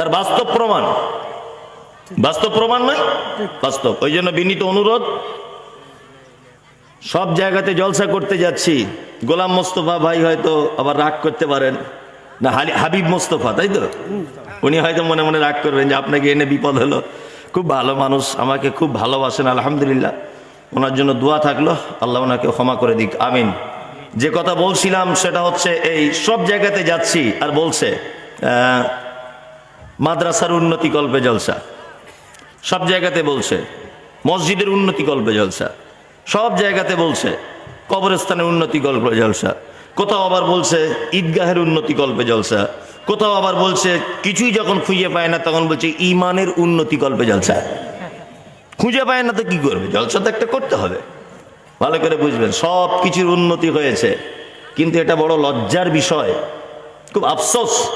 তার বাস্তব প্রমাণ। বাস্তব প্রমাণ নয়, বাস্তব। ওই জন্য বিনীত অনুরোধ, সব জায়গাতে জলসা করতে যাচ্ছি। গোলাম মোস্তফা ভাই হয়তো আবার রাগ করতে পারেন। না হাবিব মোস্তফা, তাই তো? উনি হয়তো মনে মনে রাগ করবেন যে আপনাকে এনে বিপদ হলো। খুব ভালো মানুষ, আমাকে খুব ভালোবাসেন, আলহামদুলিল্লাহ। ওনার জন্য দোয়া থাকল, আল্লাহ ওনাকে ক্ষমা করে দিক, আমিন। যে কথা বলছিলাম, সেটা হচ্ছে এই, সব জায়গাতে যাচ্ছি, আর বলছে মাদ্রাসার উন্নতি কল্পে জলসা। সব জায়গাতে বলছে, মসজিদের উন্নতি কল্পে জলসা। সব জায়গাতে বলছে, কবরস্থানের উন্নতি কল্পে জলসা। কোথাও আবার বলছে, ঈদগাহের উন্নতি কল্পে জলসা। কোথাও আবার বলছে, কিছুই যখন খুঁজে পায় না, তখন বলছে ইমানের উন্নতি কল্পে জলসা। খুঁজে পায় না তো কি করবে? জলসা তো একটা করতে হবে। ভালো করে বুঝবেন, সব কিছুর উন্নতি হয়েছে। কিন্তু এটা বড় লজ্জার বিষয়। খুব আফসোস।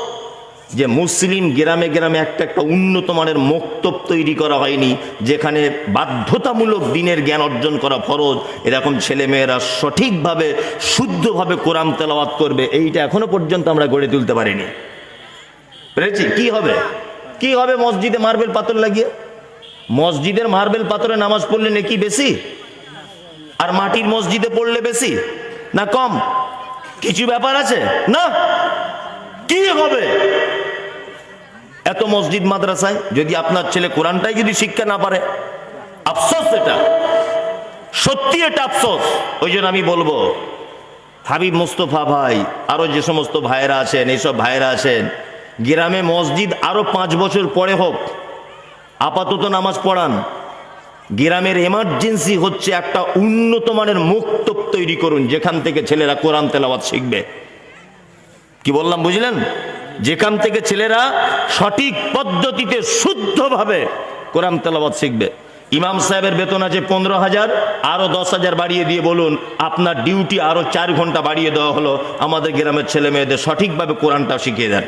যে মুসলিম গ্রামে গ্রামে একটা একটা উন্নত মানের মক্তব তৈরি করা হয়নি, যেখানে বাধ্যতামূলক দিনের জ্ঞান অর্জন করা ফরজ, এরকম ছেলেমেয়েরা সঠিকভাবে, শুদ্ধভাবে কোরআন তেলাওয়াত করবে, এইটা এখনও পর্যন্ত আমরা গড়ে তুলতে পারিনি। পেরেছি? কি হবে? কি হবে মসজিদে মার্বেল পাথর লাগিয়ে? মসজিদের মার্বেল পাথরে নামাজ পড়লে নাকি বেশি? আর মাটির মসজিদে পড়লে বেশি? না কম? কিছু ব্যাপার আছে? না? কি হবে? এত মসজিদ মাদ্রাসায় যদি আপনার ছেলে কোরআনটাই যদি শিক্ষা না পারে, আফসোস এটা। সত্যি এটা আফসোস। ওই জন্য আমি বলব, হাবিব মুস্তফা ভাই, আরও যে সমস্ত ভাইয়েরা আছেন, এইসব ভাইয়েরা আছেন, গ্রামে মসজিদ আরও পাঁচ বছর পরে হোক, আপাতত নামাজ পড়ান। গ্রামের এমার্জেন্সি হচ্ছে একটা উন্নত মানের মুক্তব তৈরি করুন, যেখান থেকে ছেলেরা কোরআন তেলাওয়াত শিখবে। কি বললাম, বুঝলেন? যেখান থেকে ছেলেরা সঠিক পদ্ধতিতে শুদ্ধভাবে কোরআন তেলাওয়াত শিখবে। ইমাম সাহেবের বেতন আছে পনেরো হাজার, আরও দশ হাজার বাড়িয়ে দিয়ে বলুন, আপনার ডিউটি আরও চার ঘণ্টা বাড়িয়ে দেওয়া হলো, আমাদের গ্রামের ছেলে মেয়েদের সঠিকভাবে কোরআনটা শিখিয়ে দেন।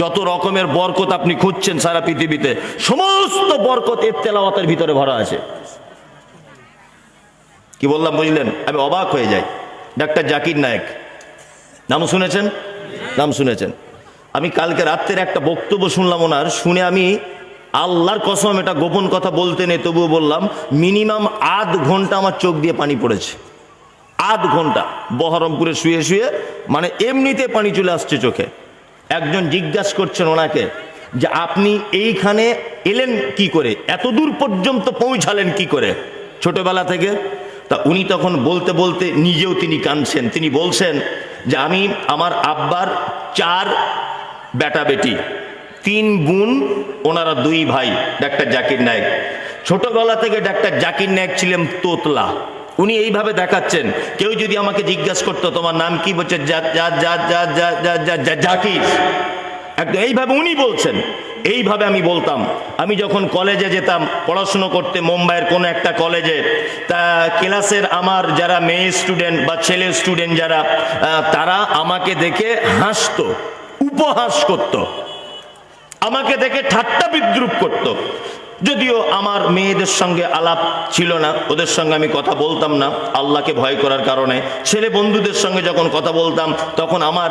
যত রকমের বরকত আপনি খুঁজছেন সারা পৃথিবীতে, সমস্ত বরকত এর তেলাওয়াতের ভিতরে ভরা আছে। কি বললাম, বুঝলেন? আমি অবাক হয়ে যাই। ডাক্তার জাকির নায়েক, নাম শুনেছেন? নাম শুনেছেন। আমি কালকে রাত্রের একটা বক্তব্য শুনলাম ওনার, শুনে আমি আল্লাহর কসম এটা গোপন কথা বলতে নেই, তবুও বললাম, মিনিমাম আধ ঘণ্টা আমার চোখ দিয়ে পানি পড়েছে। আধ ঘণ্টা, বহরমপুরে শুয়ে শুয়ে মানে এমনিতে পানি চলে আসছে চোখে। একজন জিজ্ঞাস করছেন ওনাকে যে, আপনি এইখানে এলেন কি করে? এত দূর পর্যন্ত পৌঁছালেন কি করে? ছোটবেলা থেকে। তা উনি তখন বলতে বলতে নিজেও তিনি কাঁদছেন। তিনি বলছেন যে, আমি, আমার আব্বার চার বেটা বেটি। তিন বোন, ওনারা দুই ভাই, ডাক্তার জাকির নায়ক। ছোটবেলা থেকে ডাক্তার জাকির নায়ক ছিলেন তোতলা। উনি এইভাবে দেখাচ্ছেন। কেউ যদি আমাকে জিজ্ঞাস করতো, তোমার নাম কি? বলছে জাকির। একদম এইভাবে উনি বলছেন। এইভাবে আমি বলতাম। আমি যখন কলেজে যেতাম, পড়াশুনো করতে মুম্বাইয়ের কোনো একটা কলেজে, তা ক্লাসের আমার যারা মেয়ে স্টুডেন্ট বা ছেলে স্টুডেন্ট যারা তারা আমাকে দেখে হাসতো। উপহাস করতো। আমাকে দেখে ঠাট্টা বিদ্রুপ করত। যদিও আমার মেয়েদের সঙ্গে আলাপ ছিল না, ওদের সঙ্গে আমি কথা বলতাম না, আল্লাহকে ভয় করার কারণে। ছেলে বন্ধুদের সঙ্গে যখন কথা বলতাম, তখন আমার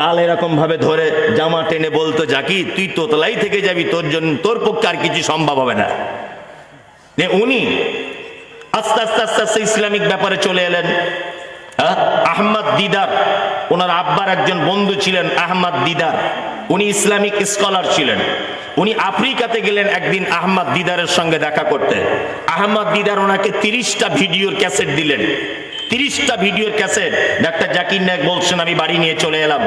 গাল এরকম ভাবে ধরে জামা টেনে বলতো জাকি তুই তোতলাই থেকে যাবি, তোর জন্য, তোর পক্ষে আর কিছু সম্ভব হবে না। উনি আস্তে আস্তে আস্তে আস্তে ইসলামিক ব্যাপারে চলে এলেন? আহমদ দিদার ওনার আব্বার একজন বন্ধু ছিলেন আহমদ দিদার। উনি ইসলামিক স্কলার ছিলেন। উনি আফ্রিকাতে গেলেন একদিন আহমদ দিদারের সঙ্গে দেখা করতে। আহমদ দিদার ওনাকে তিরিশটা ভিডিওর ক্যাসেট দিলেন। তিরিশটা ভিডিওর ক্যাসেট। ডাক্তার জাকির নায়ক বলছেন, আমি বাড়ি নিয়ে চলে এলাম।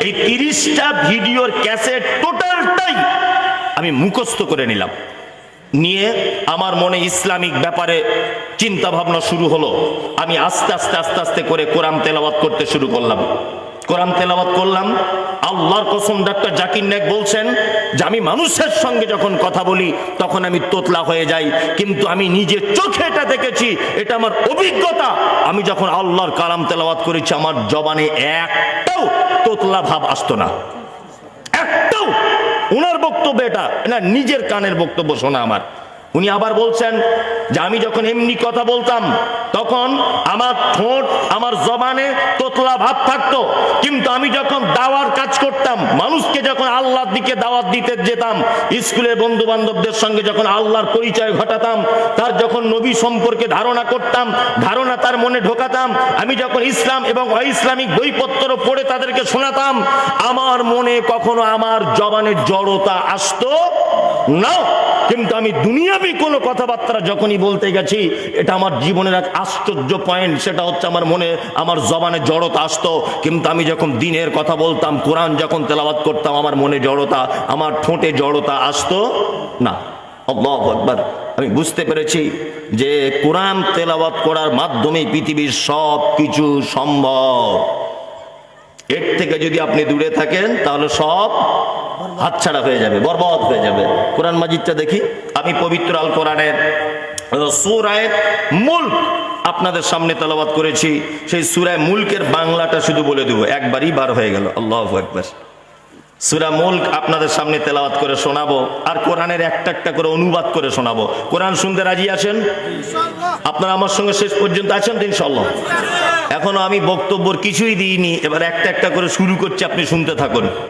এই তিরিশটা ভিডিওর ক্যাসেট টোটালটাই আমি মুখস্থ করে নিলাম। নিয়ে আমার মনে ইসলামিক ব্যাপারে চিন্তা ভাবনা শুরু হলো। আমি আস্তে আস্তে আস্তে আস্তে করে কোরআন তেলাওয়াত করতে শুরু করলাম। কোরআন তেলাওয়াত করলাম। আল্লাহর কসম ডাক্তার জাকির নায়ক বলছেন যে, আমি মানুষের সঙ্গে যখন কথা বলি, তখন আমি তোতলা হয়ে যাই। কিন্তু আমি নিজে চোখে এটা দেখেছি, এটা আমার অভিজ্ঞতা। আমি যখন আল্লাহর কালাম তেলাওয়াত করেছি, আমার জবানে একটাও তোতলা ভাব আসতো না। একটাও ওনার বক্তব্য এটা। না নিজের কানের বক্তব্য শোনা আমার। উনি আবার বলছেন যে আমি যখন এমনি কথা বলতাম, তখন আমার ঠোঁট, আমার জবানে তোতলা ভাব থাকতো। কিন্তু আমি যখন দাওয়ার কাজ করতাম, মানুষকে যখন আল্লাহর দিকে দাওয়াত দিতে যেতাম, স্কুলের বন্ধু বান্ধবদের সঙ্গে যখন আল্লাহর পরিচয় ঘটাতাম, তার যখন নবী সম্পর্কে ধারণা করতাম, ধারণা তার মনে ঢোকাতাম, আমি যখন ইসলাম এবং অইসলামিক বইপত্র পড়ে তাদেরকে শোনাতাম, আমার মনে কখনো আমার জবানের জড়তা আসতো না। কিন্তু আমি দুনিয়াবি কোনো কথাবার্তা যখনই বলতে গেছি, এটা আমার জীবনের এক আশ্চর্য পয়েন্ট সেটা হচ্ছে আমার মনে, আমার জবানে জড়তা আসতো। কিন্তু আমি যখন দিনের কথা বলতাম, কোরআন যখন তেলাওয়াত করতাম, আমার মনে জড়তা, আমার ঠোঁটে জড়তা আসতো না। আকবার। আমি বুঝতে পেরেছি যে কোরআন তেলাওয়াত করার মাধ্যমে পৃথিবীর সব কিছু সম্ভব। এর থেকে যদি আপনি দূরে থাকেন, তাহলে সব হাতছাড়া হয়ে যাবে, বরবাদ হয়ে যাবে। কোরআন মাজিদটা দেখি। আমি পবিত্র আল কোরআনের সুরায় মুল্ক আপনাদের সামনে তেলাবাদ করেছি। সেই সুরায় মুলকের বাংলাটা শুধু বলে দেবো। একবারই বার হয়ে গেল। আল্লাহ একবার সুরা মুল্ক আপনাদের সামনে তেলাওয়াত করে শোনাবো আর কোরআনের একটা একটা করে অনুবাদ করে শোনাবো। কোরআন শুনতে রাজি আছেন? আপনারা আমার সঙ্গে শেষ পর্যন্ত আছেন তো ইনশাল্লাহ এখনও আমি বক্তব্যর কিছুই দিইনি। এবার একটা একটা করে শুরু করছি, আপনি শুনতে থাকুন।